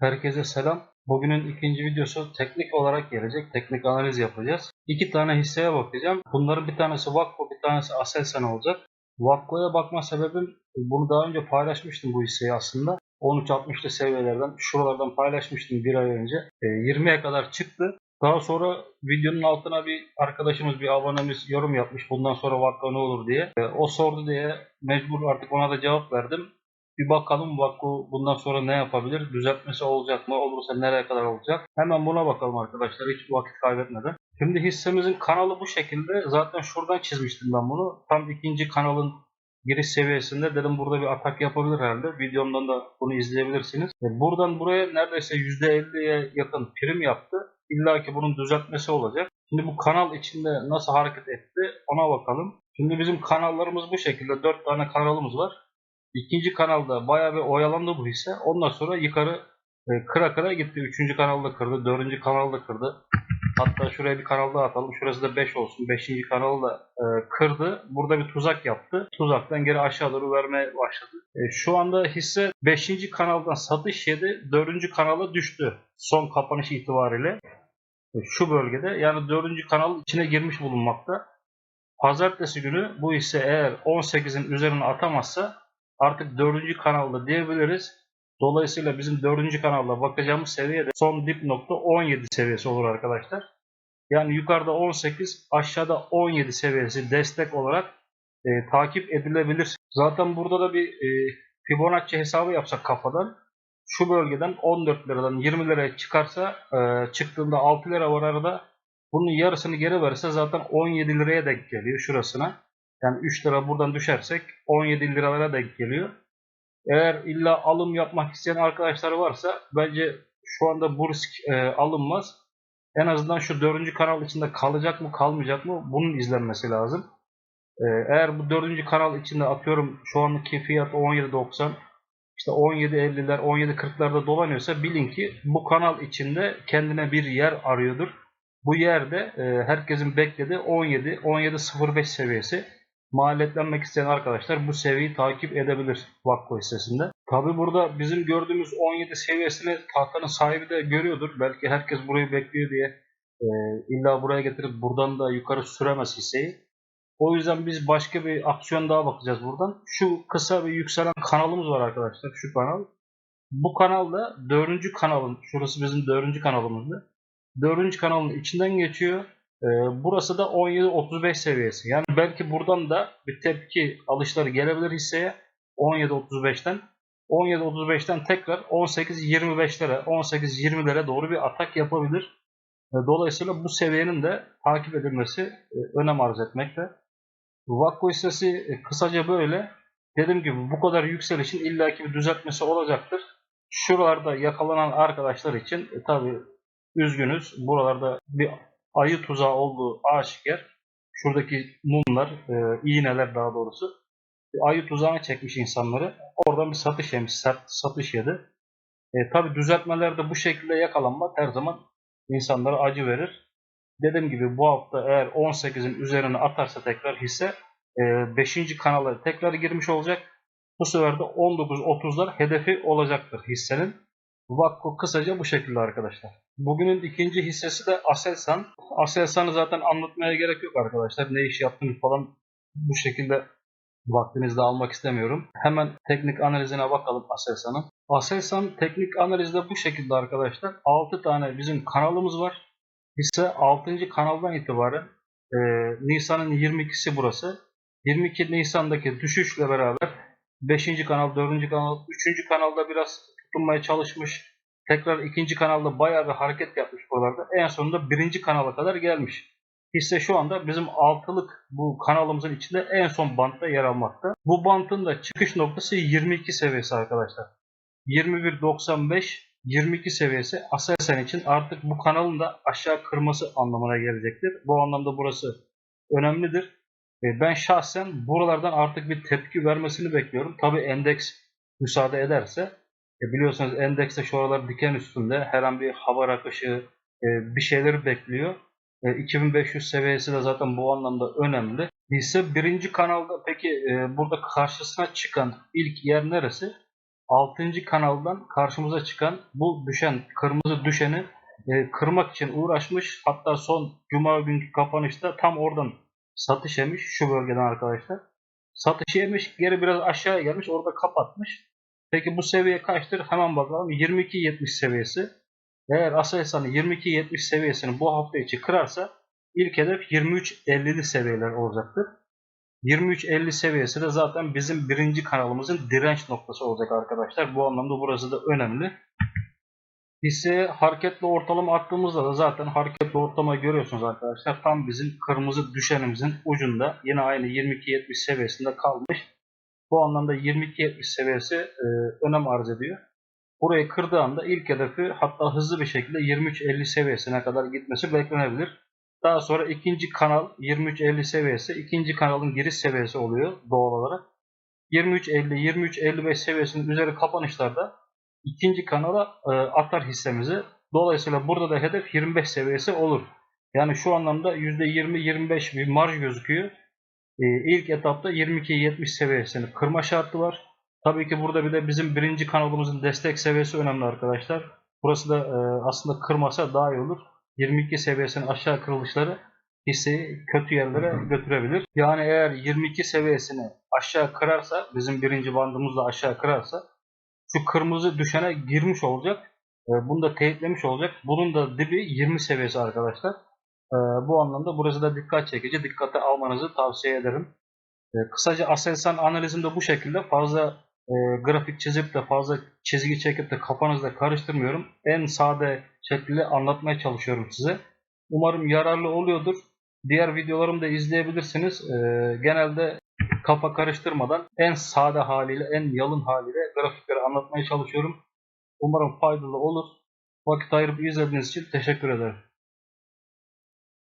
Herkese selam. Bugünün ikinci videosu teknik olarak gelecek. Teknik analiz yapacağız. İki tane hisseye bakacağım. Bunların bir tanesi Vakko, bir tanesi Aselsan olacak. Vakko'ya bakma sebebim bunu daha önce paylaşmıştım bu hisseyi aslında. 13.60'lı seviyelerden şuralardan paylaşmıştım bir ay önce. E, 20'ye kadar çıktı. Daha sonra videonun altına bir arkadaşımız, bir abonemiz yorum yapmış. Bundan sonra Vakko ne olur diye. E, o sordu diye mecbur artık ona da cevap verdim. Bir bakalım Vakko bundan sonra ne yapabilir? Düzeltmesi olacak mı? Olursa nereye kadar olacak? Hemen buna bakalım arkadaşlar hiç vakit kaybetmeden. Şimdi hissemizin kanalı bu şekilde. Zaten şuradan çizmiştim ben bunu. Tam ikinci kanalın giriş seviyesinde dedim burada bir atak yapabilir herhalde. Videomdan da bunu izleyebilirsiniz. E, Buradan buraya neredeyse %50'ye yakın prim yaptı. İlla ki bunun düzeltmesi olacak. Şimdi bu kanal içinde nasıl hareket etti ona bakalım. Şimdi bizim kanallarımız bu şekilde. 4 tane kanalımız var. İkinci kanalda bayağı bir oyalandı bu hisse. Ondan sonra yukarı e, kıra kıra gitti. Üçüncü kanalda kırdı. Dördüncü kanalda kırdı. Hatta şuraya bir kanal daha atalım. Şurası da 5 olsun. Beşinci kanalı da e, kırdı. Burada bir tuzak yaptı. Tuzaktan geri aşağı doğru vermeye başladı. E, şu anda hisse 5. kanaldan satış yedi. 4. kanala düştü. Son kapanış itibariyle. E, şu bölgede yani 4. kanal içine girmiş bulunmakta. Pazartesi günü bu hisse eğer 18'in üzerine atamazsa artık 4. kanalda diyebiliriz. Dolayısıyla bizim 4. kanalda bakacağımız seviye de son dip nokta 17 seviyesi olur arkadaşlar. Yani yukarıda 18, aşağıda 17 seviyesi destek olarak e, takip edilebilir. Zaten burada da bir e, Fibonacci hesabı yapsak kafadan şu bölgeden 14 liradan 20 liraya çıkarsa e, çıktığında 6 lira var arada bunun yarısını geri verirse zaten 17 liraya denk geliyor şurasına. Yani 3 lira buradan düşersek 17 liralara denk geliyor. Eğer illa alım yapmak isteyen arkadaşlar varsa bence şu anda bu risk e, alınmaz. En azından şu dördüncü kanal içinde kalacak mı kalmayacak mı bunun izlenmesi lazım. E, eğer bu dördüncü kanal içinde atıyorum şu andaki fiyat 17.90 işte 17.50'ler 17.40'larda dolanıyorsa bilin ki bu kanal içinde kendine bir yer arıyordur. Bu yerde e, herkesin beklediği 17 17.05 seviyesi maliyetlenmek isteyen arkadaşlar bu seviyeyi takip edebilir Vakko hissesinde. Tabi burada bizim gördüğümüz 17 seviyesini tahtanın sahibi de görüyordur. Belki herkes burayı bekliyor diye e, illa buraya getirip buradan da yukarı süremez hisseyi. O yüzden biz başka bir aksiyon daha bakacağız buradan. Şu kısa bir yükselen kanalımız var arkadaşlar. Şu kanal. Bu kanalda dördüncü kanalın, şurası bizim dördüncü kanalımızdı. Dördüncü kanalın içinden geçiyor. Ee, burası da 17.35 seviyesi. Yani belki buradan da bir tepki alışları gelebilir hisseye 17.35'ten. 17.35'ten tekrar 18.25'lere, 18.20'lere doğru bir atak yapabilir. Ee, Dolayısıyla bu seviyenin de takip edilmesi e, önem arz etmekte. Vakko hissesi e, kısaca böyle. Dediğim gibi bu kadar yükselişin illaki bir düzeltmesi olacaktır. Şuralarda yakalanan arkadaşlar için e, tabi üzgünüz. Buralarda bir ayı tuzağı olduğu aşikar. Şuradaki mumlar, e, iğneler daha doğrusu. Bir ayı tuzağına çekmiş insanları. Oradan bir satış yemiş, sert satış yedi. E, Tabi düzeltmelerde bu şekilde yakalanmak her zaman insanlara acı verir. Dediğim gibi bu hafta eğer 18'in üzerine atarsa tekrar hisse 5. kanala tekrar girmiş olacak. Bu sefer de 19.30'lar hedefi olacaktır hissenin. Vakko kısaca bu şekilde arkadaşlar. Bugünün ikinci hissesi de Aselsan. Aselsan'ı zaten anlatmaya gerek yok arkadaşlar. Ne iş yaptığını falan bu şekilde vaktinizde almak istemiyorum. Hemen teknik analizine bakalım Aselsan'ın. Aselsan teknik analizde bu şekilde arkadaşlar. 6 tane bizim kanalımız var. Hisse 6. kanaldan itibaren e, Nisan'ın 22'si burası. 22 Nisan'daki düşüşle beraber 5. kanal, 4. kanal, 3. kanalda biraz tutunmaya çalışmış. Tekrar ikinci kanalda bayağı bir hareket yapmış buralarda. En sonunda birinci kanala kadar gelmiş. Hisse şu anda bizim altılık bu kanalımızın içinde en son bantta yer almakta. Bu bantın da çıkış noktası 22 seviyesi arkadaşlar. 21.95 22 seviyesi Aselsan için artık bu kanalın da aşağı kırması anlamına gelecektir. Bu anlamda burası önemlidir. E, Ben şahsen buralardan artık bir tepki vermesini bekliyorum. Tabi endeks müsaade ederse. E biliyorsunuz endekste şu aralar diken üstünde her an bir hava akışı e, bir şeyleri bekliyor. E, 2500 seviyesi de zaten bu anlamda önemli. Hisse birinci kanalda peki e, burada karşısına çıkan ilk yer neresi? 6. kanaldan karşımıza çıkan bu düşen kırmızı düşeni e, kırmak için uğraşmış. Hatta son cuma günkü kapanışta tam oradan satış yemiş şu bölgeden arkadaşlar. Satış yemiş geri biraz aşağıya gelmiş orada kapatmış. Peki bu seviye kaçtır? Hemen bakalım. 22.70 seviyesi. Eğer Aselsan'ı 22.70 seviyesini bu hafta içi kırarsa ilk hedef 23.50'li seviyeler olacaktır. 23.50 seviyesi de zaten bizim birinci kanalımızın direnç noktası olacak arkadaşlar. Bu anlamda burası da önemli. Hisse hareketli ortalama attığımızda da zaten hareketli ortalama görüyorsunuz arkadaşlar. Tam bizim kırmızı düşenimizin ucunda yine aynı 22.70 seviyesinde kalmış. Bu anlamda 22.70 seviyesi e, önem arz ediyor. Burayı kırdığı anda ilk hedefi hatta hızlı bir şekilde 23.50 seviyesine kadar gitmesi beklenebilir. Daha sonra ikinci kanal 23.50 seviyesi ikinci kanalın giriş seviyesi oluyor doğal olarak. 23.50 23.55 seviyesinin üzeri kapanışlarda ikinci kanala e, atar hissemizi. Dolayısıyla burada da hedef 25 seviyesi olur. Yani şu anlamda %20-25 bir marj gözüküyor. E, ilk etapta 22-70 seviyesini kırma şartı var. Tabii ki burada bir de bizim birinci kanalımızın destek seviyesi önemli arkadaşlar. Burası da e, aslında kırmasa daha iyi olur. 22 seviyesinin aşağı kırılışları hisseyi kötü yerlere götürebilir. Yani eğer 22 seviyesini aşağı kırarsa, bizim birinci bandımızla aşağı kırarsa şu kırmızı düşene girmiş olacak. E, bunu da teyitlemiş olacak. Bunun da dibi 20 seviyesi arkadaşlar. E, bu anlamda burası da dikkat çekici. Dikkate almanızı tavsiye ederim. E, kısaca Aselsan analizimde bu şekilde fazla e, grafik çizip de fazla çizgi çekip de kafanızda karıştırmıyorum. En sade şekilde anlatmaya çalışıyorum size. Umarım yararlı oluyordur. Diğer videolarımı da izleyebilirsiniz. E, genelde kafa karıştırmadan en sade haliyle, en yalın haliyle grafikleri anlatmaya çalışıyorum. Umarım faydalı olur. Vakit ayırıp izlediğiniz için teşekkür ederim.